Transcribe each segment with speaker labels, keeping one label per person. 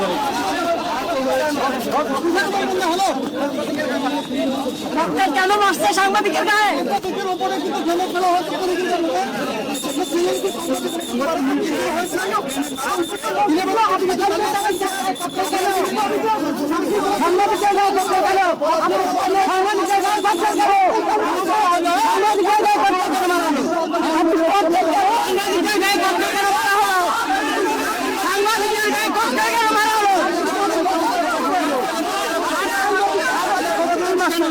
Speaker 1: গায়ে কেন মারা সাংবাদিকের গায়ে? সাংবাদিকের গায়ে সাংবাদিকের গায়ে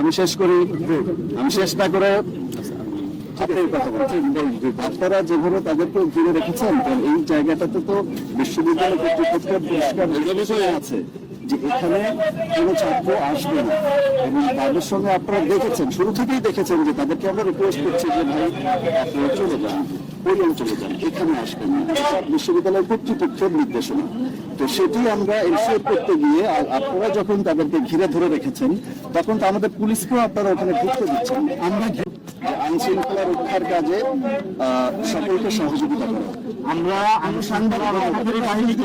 Speaker 1: আমি
Speaker 2: শেষ করি আমি শেষ না করে। আপনারা যেভাবে তাদেরকে ঘিরে রেখেছেন এই জায়গাটাতে তো বিশ্ববিদ্যালয় কর্তৃপক্ষের পরিষ্কার আছে যে এখানে কোনো ছাত্র আসবে না। এবং তাদের সঙ্গে আপনারা দেখেছেন, শুরু থেকেই দেখেছেন যে তাদেরকে আমরা রিকোয়েস্ট করছি যে ভাই আপনারা চলে যান, ওই অঞ্চলে যান, এখানে আসবেন না। বিশ্ববিদ্যালয় কর্তৃপক্ষের নির্দেশনা। তো সেটি আমরা এনশিওর করতে গিয়ে আর আপনারা যখন তাদেরকে ঘিরে ধরে রেখেছেন, তখন তো আমাদের পুলিশকেও আপনারা ওখানে ঢুকতে দিচ্ছেন। আমরা আইন শৃঙ্খলা রক্ষার কাজে সকলকে সহযোগিতা করা। আমরা আনুষঙ্গিক বাহিনীকে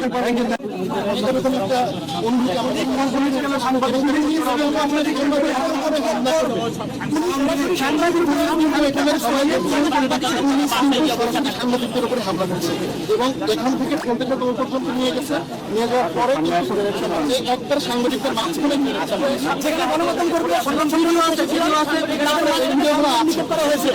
Speaker 2: সাংবাদিকদের উপরে হামলা করছে। এবং এখান থেকে পর্যন্ত নিয়ে গেছে। নিয়ে যাওয়ার পরে যে একবার সাংবাদিকদের মাঝখানে নিয়ে
Speaker 1: নিক্ষেপ করা হয়েছে।